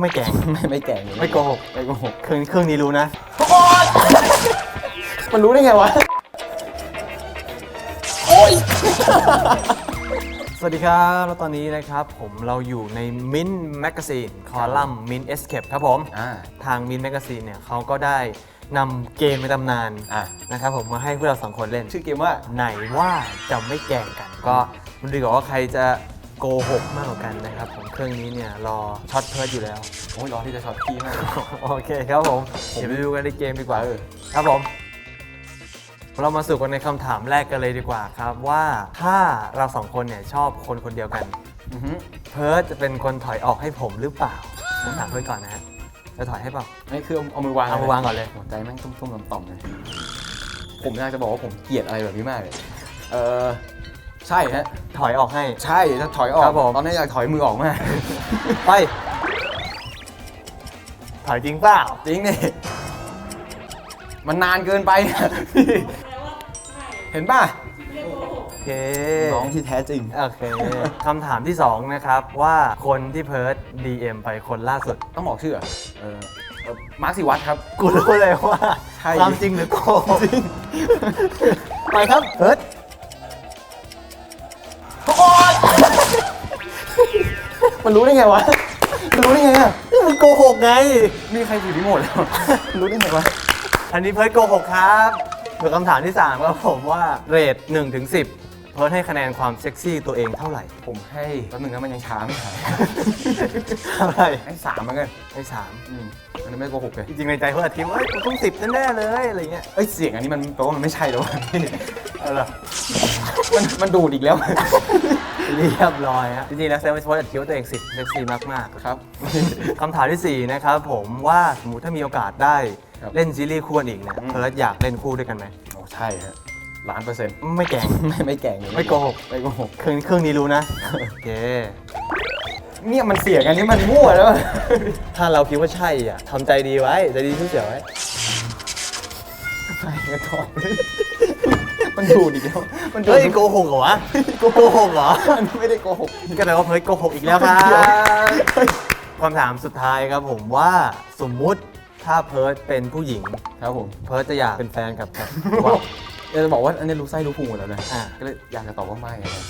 ไม่แกล้งไม่ไม่แก่งไม่โกหกไม่โกหกเครื่องเครื่องนี้รู้นะมันรู้ได้ไงวะสวัสดีครับ แล้วตอนนี้นะครับผมเราอยู่ในมินแมกซีนคอลัมน์มินเอสเคปครับผม อ่า ทางมินแมกซีนเนี่ยเขาก็ได้นำเกมในตำนานอะ นะครับผมมาให้พวกเราสองคนเล่น ชื่อเกมว่าไหนว่าจะไม่แกล้งกัน ก็มันดีกว่าว่าใครจะ โกหกมากกว่ากันนะครับผมเครื่องนี้เนี่ยรอช็อตเพิร์ดอยู่แล้วโอ้ยรอที่จะช็อตพี่มากโอเคครับผมเดี๋ยวไปดูกันในเกมดีกว่าเออครับผมเรามาสู่กันในคำถามแรกกันเลยดีกว่าครับว่าถ้าเราสองคนเนี่ยชอบคนคนเดียวกันอือหือเพิร์ดจะเป็นคนถอยออกให้ผมหรือเปล่าผมถามเพิร์ดก่อนนะฮะจะถอยให้เปล่านี่คือเอาเอามือวางเอามาวางก่อนเลยหัวใจแม่งตุ้มๆต่อมๆเลยผมอยากจะบอกว่าผมเกลียดอะไรแบบนี้มากเลยเออ ใช่ฮะถอยออกให้ ใช่ถ้าถอยออกครับผม ตอนนี้อยากถอยมือออกมาก ไป ถอยจริงเปล่า จริงนี่มันนานเกินไปเห็นป่ะโอเคน้องที่แท้จริง โอเคคำถามที่สองนะครับ ว่าคนที่เพิร์ด DM ไปคนล่าสุด ต้องบอกชื่อเหรอเออเออมาร์คสิวัตรครับ กูรู้เลยว่าใช่ ความจริงหรือโกหกไปครับเพิร์ด มันรู้ได้ไงวะ มันรู้ได้ไงอะนี่มันโกหกไง มีใครถือรีโมทแล้ว รู้ได้ไงวะ อันนี้เพิร์ดโกหกครับเดี๋ยวคำถามที่ 3 ครับผมว่าเรท1ถึง10 เพิร์ดให้คะแนนความเซ็กซี่ตัวเองเท่าไหร่ ผมให้แป๊บนึงนะมันยังช้าไม่หายเท่าไหร่ให้สามเหมือนกันให้สามอืมอันนี้ไม่โกหกเลย จริงๆในใจเพิร์ดคิดว่าเฮ้ยกูต้องสิบแน่ๆเลยอะไรเงี้ย เอ้ยเสียงอันนี้มันแปลว่ามันไม่ใช่แล้ววะเอาล่ะมันมันดูดอีกแล้ว เรียบร้อยฮะจริงๆแล้วเซลล์เพิร์ดคิดว่าตัวเองสิบเซ็กซี่มากๆครับ คำถามทีสี่ 4 นะครับผมว่าสมมติถ้ามีโอกาสได้ครับ เล่นซีรีส์คู่กันอีกเนี่ยอืมเพิร์ดอยากเล่นคู่ด้วยกันไหมโอ้ใช่ฮะล้านเปอร์เซ็นต์ไม่แกล้ง ไม่ไม่แก่งเลยไม่โกหก ไม่โกหกเครื่องเครื่องนี้รู้นะ โอเค เนี่ยมันเสียงอันนี้มันมั่วแล้ว ถ้าเราคิดว่าใช่อะทำใจดีไว้ ใจดีสู้เสียไว้ไม่กระทอก มันดูดอีกแล้วมันดูดเฮ้ยโกหกเหรอวะโกหกเหรออันนี้ไม่ได้โกหกก็แปลว่าเพิร์ดโกหกอีกแล้วครับเดี๋ยวคำถามสุดท้ายครับผมว่าสมมุติถ้าเพิร์ดเป็นผู้หญิง ครับผมเพิร์ดจะอยากเป็นแฟนกับกับว่าอยากจะบอกว่าอันนี้รู้ไส้รู้พุงหมดแล้วนะอะก็เลยอยากจะตอบว่าไม่อะครับ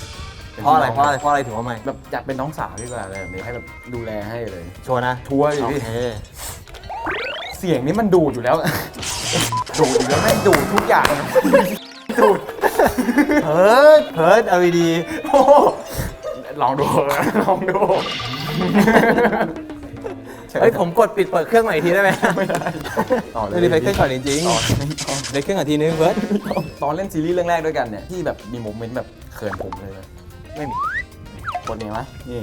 เพราะอะไรเพราะอะไรเพราะอะไรถึงว่าไม่แบบอยากเป็นน้องสาวดีกว่าอะไรแบบนี้ให้แบบดูแลให้เลย ชัวร์นะชัวร์ดิโอพี่เคเสียงนี้มันดูดอยู่แล้ว ดูดอยู่แล้วแม่งดูดทุกอย่าง ดูดเพิร์ดเพิร์ดเอาดีโอ้โหลองดู ลองดูๆเฮ้ยผมกดปิดเปิดเครื่องใหม่อีกทีได้ไหมไม่ได้ต่อเลยไม่ได้ไปเครื่องก่อนจริงต่อๆในเครื่องอีกทีนึงเพิร์ดตอนเล่นซีรีส์เรื่องแรกด้วยกันเนี่ยที่แบบมีโมเมนต์แบบเขินผมเลยนะไม่มีกดยังไงวะนี่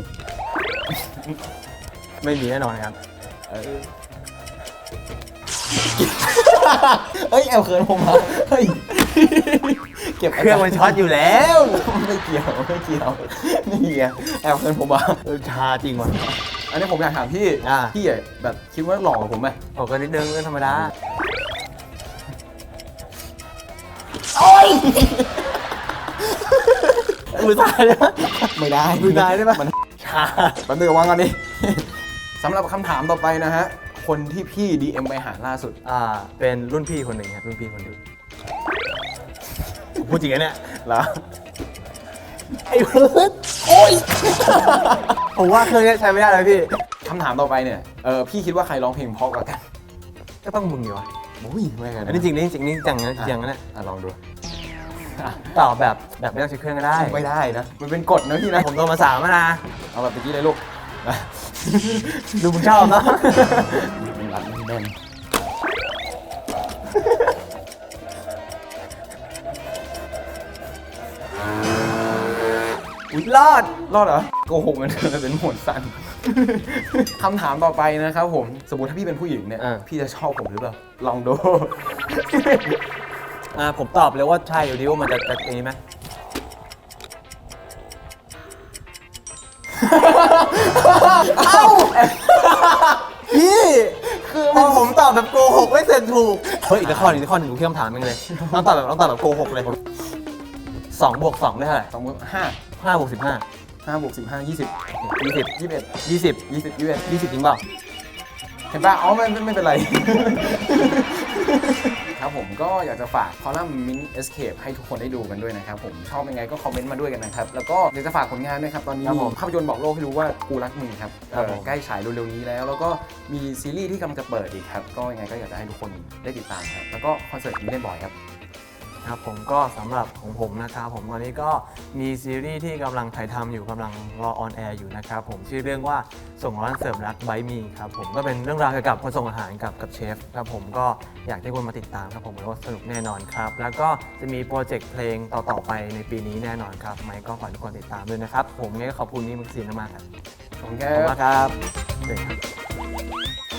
ไม่มีแน่นอนครับ เออ เฮ้ยแอลเขินผมมาเฮ้ยเก็บเครื่องมันช็อตอยู่แล้ว ไม่เกี่ยวไม่เกี่ยวนี่ไงแอบเขินผมมาเออชาจริงว่ะอันนี้ผมอยากถามพี่อ่า พี่อะแบบคิดว่าหล่อกว่าผมไหมโอ้ก็นิดนึงเรื่องธรรมดามือตายได้ปะไม่ได้มือตายได้ปะมันชาแป๊บนึงวางก่อนดิสำหรับคำถามต่อไปนะฮะ คนที่พี่ DM ไปหาล่าสุด อ่า เป็นรุ่นพี่คนหนึ่งครับรุ่นพี่คนหนึ่งผมพูดจริงนะเนี่ยแล้วไอ้เพิร์ดโอ้ยผมว่าเครื่องนี้ใช้ไม่ได้เลยพี่คำถามต่อไปเนี่ยเออพี่คิดว่าใครร้องเพลงเพราะกว่ากัน ก็ต้องมึงอยู่วะโอ้ยไม่กันอันนี้จริงนี่จริงนี่จังนะจริงจังนะเนี่ยอะลองดูตอบแบบแบบไม่ต้องใช้เครื่องก็ได้ ไม่ได้นะ มันเป็นกฎนะพี่นะ ผมโตมาสามแล้วนะเอาแบบเมื่อกี้เลยลูกนะ ดูมึงชอบเนาะมันรัดแน่นอุ๊ยรอด รอดเหรอโกหกเหมันเดิมแต่เป็นหมวดสั้น คำถามต่อไปนะครับผม สมมติถ้าพี่เป็นผู้หญิงเนี่ย อ่า พี่จะชอบผมหรือเปล่า ลองดู อ่าผมตอบเลยว่าใช่อยู่ดีว่ามันจะจะอันนี้ไหม เอ้าพี่คือพอผมตอบแบบโกหกไม่เสร็จถูก เฮ้ยอีกข้อหนึงอีกข้อหนึงดูที่คำถามเองเลยต้องตอบแบบต้องตอบแบบโกหกเลยสองบวกสองได้เท่าไหร่สมมติห้าห้าบวกสิบห้าห้าบวกสิบห้ายี่สิบยี่สิบยี่สิบเอ็ดยี่สิบยี่สิบยี่สิบเอ็ดยี่สิบจริงเปล่าเห็นปะอ๋อไม่ไม่ไม่เป็นไร ครับผมก็อยากจะฝากคอลัมน์มินเอสเคปให้ทุกคนได้ดูกันด้วยนะครับ ผมชอบยังไงก็คอมเมนต์มาด้วยกันนะครับ แล้วก็อยากจะฝากผลงานด้วยครับตอนนี้ครับมีผมภาพยนตร์บอกโลกให้รู้ว่ากูรักมึงครับครับผม เอ่อใกล้ฉายเร็วๆนี้แล้ว แล้วก็มีซีรีส์ที่กำลังจะเปิดอีกครับก็ยังไงก็อยากจะให้ทุกคนได้ติดตามครับแล้วก็คอนเสิร์ตมิเล่นบอยครับ ครับผมก็สำหรับของผมนะครับผมตอนนี้ก็มีซีรีส์ที่กำลังถ่ายทำอยู่กำลังรอออนแอร์อยู่นะครับผมชื่อเรื่องว่าส่งร้านเสิร์ฟรักไบมีครับผมก็เป็นเรื่องราวเกี่ยวกับคนส่งอาหารกับกับเชฟครับผมก็อยากให้คนมาติดตามครับผมแล้วก็สนุกแน่นอนครับ แล้วก็จะมีโปรเจกต์เพลงต่อๆไปในปีนี้แน่นอนครับ ไมค์ก็ฝากทุกคนติดตามด้วยนะครับ ผมงั้นก็ขอบคุณนี่มุกซีนมากๆครับขอบคุณคขอบคุณรับมากครับเด็กครับ